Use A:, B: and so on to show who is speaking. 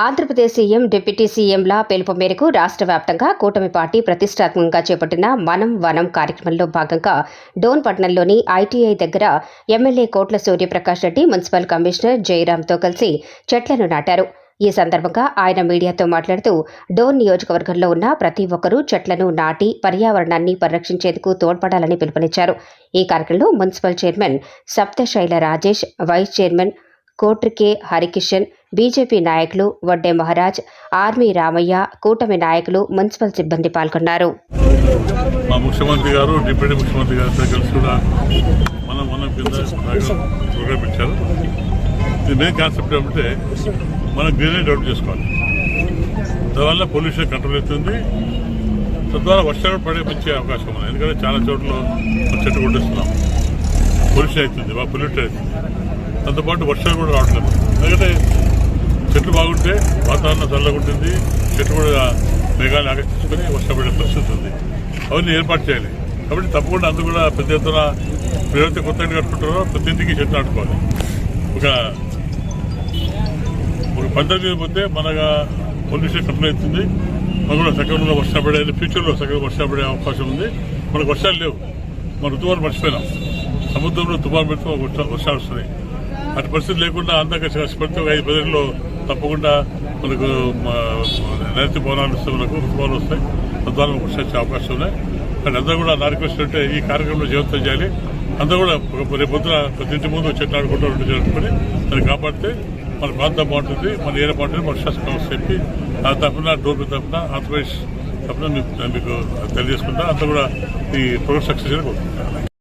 A: Andhra Pradesh CM deputy సీఎంల పిలుపు మేరకు రాష్ట్ర వ్యాప్తంగా కూటమి పార్టీ ప్రతిష్టాత్మకంగా చేపట్టిన మనం వనం కార్యక్రమంలో భాగంగా డోన్ పట్టణంలోని ఐటీఐ దగ్గర MLA Kotla Suryaprakash Reddy municipal commissioner జయరాంతో కలిసి చెట్లను నాటారు. ఈ సందర్భంగా ఆయన మీడియాతో మాట్లాడుతూ డోన్ నియోజకవర్గంలో ఉన్న ప్రతి ఒక్కరూ చెట్లను నాటి పర్యావరణాన్ని పరిరక్షించేందుకు తోడ్పడాలని పిలుపునిచ్చారు. ఈ కార్యక్రమంలో municipal chairman Saptashaila Rajesh vice chairman Kotrike Harikishan BJP నాయకులు వడ్డే మహారాజ్ ఆర్మీ రామయ్య కూటమి నాయకులు మున్సిపల్ సిబ్బంది పాల్గొన్నారు.
B: మా ముఖ్యమంత్రి గారు డిప్యూటీ ముఖ్యమంత్రి గారితో కలిసి కూడా మనం మనం ప్రోగ్రామ్ ఇచ్చారు మెయిన్ కాన్సెప్ట్ ఏమంటే మనం గ్రీనరీ డెవలప్ చేసుకోవాలి. దానివల్ల పొల్యూషన్ కంట్రోల్ అవుతుంది. తద్వారా వర్షాలు పడే మంచి అవకాశం ఉంది. ఎందుకంటే చాలా చోట్ల చెట్టు కొట్టేస్తున్నాం. పొల్యూషన్ అవుతుంది బాగా పొల్యూట్ అవుతుంది. దాంతోపాటు వర్షాలు కూడా రావట్లేదు. ఎందుకంటే చెట్లు బాగుంటే వాతావరణం చల్లగా ఉంటుంది. చెట్లు కూడా మేఘాలు ఆకర్షించుకొని వర్షం పడే పరిస్థితి ఉంది. అవన్నీ ఏర్పాటు చేయాలి. కాబట్టి తప్పకుండా అందరూ కూడా పెద్ద ఎత్తున ఎవరైతే కొత్త ఇంటి కట్టుకుంటారో ప్రతి ఇంటికి చెట్లు నాటుకోవాలి. ఒక ఒక పంతొమ్మిది పోతే మనగా పొల్యూషన్ కంప్లైంట్ అవుతుంది మనకు కూడా సకాలంలో వర్షం పడే ఫ్యూచర్లో సగం వర్షం పడే అవకాశం ఉంది. మనకు వర్షాలు లేవు. మన ఋతువాలు మర్చిపోయినాం. సముద్రంలో తుఫాను పెడితే వర్షాలు వర్షాలు వస్తున్నాయి. అటు పరిస్థితి లేకుండా అందాక కష్టపడితే ఒక ఐదు పదిలో తప్పకుండా మనకు నైరుతి భవనాలు వస్తే మనకు ఋతువాలు వస్తాయి. తద్వారా వచ్చే అవకాశం ఉన్నాయి. కానీ అందరూ కూడా నా రిక్వెస్ట్ అంటే ఈ కార్యక్రమంలో జీవితం చేయాలి. అందరూ కూడా రేపు పొద్దున ప్రతి ఇంటి ముందు చెట్లు ఆడుకుంటూ ఉంటూ జరుపుకొని దాన్ని కాపాడితే మన ప్రాంతం బాగుంటుంది మన ఏరియా బాగుంటుంది మన శాసనం చెప్పి ఆ తరఫున డోర్ తరఫున ఆంధ్రప్రదేశ్ తప్పున మీకు తెలియజేసుకుంటా. అంతా కూడా ఈ ప్రోగ్రెస్ సక్సెస్ కోరుకుంటాను